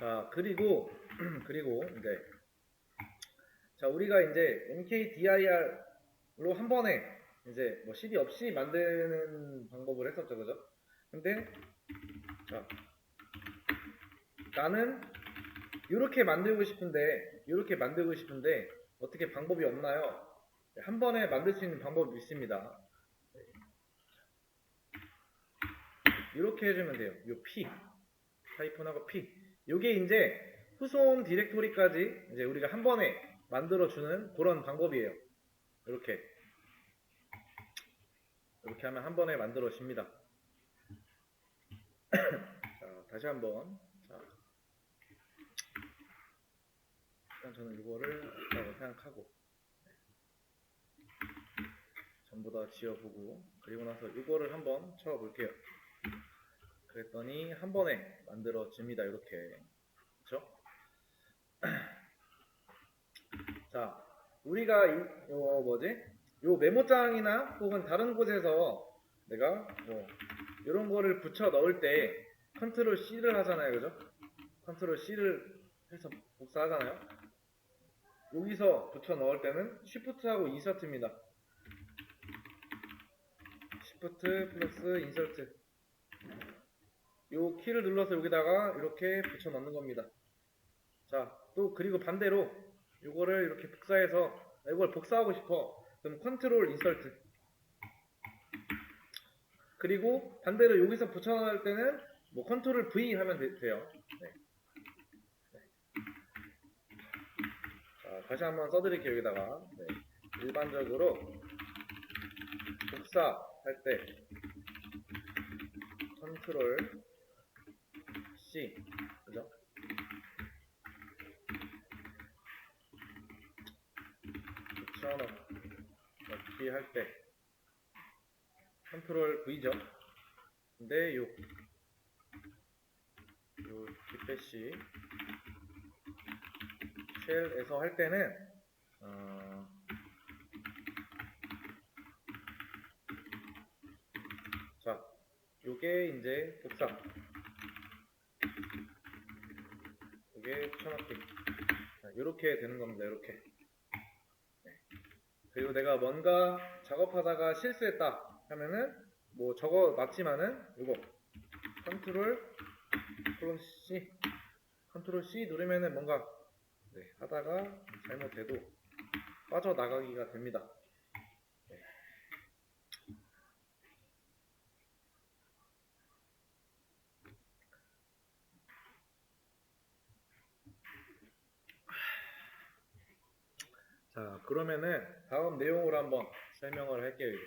자, 그리고, 그리고, 이제, 자, 우리가 이제 MKDIR로 한 번에 이제 뭐 CD 없이 만드는 방법을 했었죠, 그죠? 근데, 자, 나는 이렇게 만들고 싶은데, 이렇게 만들고 싶은데, 어떻게 방법이 없나요? 네, 한 번에 만들 수 있는 방법이 있습니다. 이렇게 해주면 돼요. 요 P. 하이픈하고 P. 요게 이제 후손 디렉토리까지 이제 우리가 한 번에 만들어주는 그런 방법이에요. 이렇게. 이렇게 하면 한 번에 만들어집니다. 자, 다시 한번. 자. 일단 저는 이거를 없다고 생각하고. 전부 다 지워보고. 그리고 나서 이거를 한번 쳐볼게요. 그랬더니 한 번에 만들어집니다. 이렇게. 그쵸? 자, 우리가 이, 요 뭐지? 요 메모장이나 혹은 다른 곳에서 내가 뭐 이런 거를 붙여 넣을 때 컨트롤 C를 하잖아요. 그죠? 컨트롤 C를 해서 복사하잖아요. 여기서 붙여 넣을 때는 Shift하고 인서트입니다. Shift 플러스 인서트. 요 키를 눌러서 여기다가 이렇게 붙여 넣는 겁니다. 자, 또 그리고 반대로 요거를 이렇게 복사해서 이걸 복사하고 싶어. 그럼 컨트롤 인설트. 그리고 반대로 여기서 붙여 넣을 때는 뭐 컨트롤 V 하면 되, 돼요. 네. 네. 자, 다시 한번 써 드릴게요, 여기다가. 네. 일반적으로 복사할 때 컨트롤 C 그죠? 붙여넣기 할 때. 컨트롤 V죠. 근데 요, 요 뒷배시 쉘에서 할 때는 어, 자, 요게 이제 복사 이게 붙여넣기 이렇게 되는 겁니다 이렇게. 네. 그리고 내가 뭔가 작업하다가 실수했다 하면은 뭐 적어 놨지만은 이거. 컨트롤 컨트롤 C. 컨트롤 C 누르면은 뭔가 네, 하다가 잘못해도 빠져나가기가 됩니다 자, 그러면은 다음 내용으로 한번 설명을 할게요.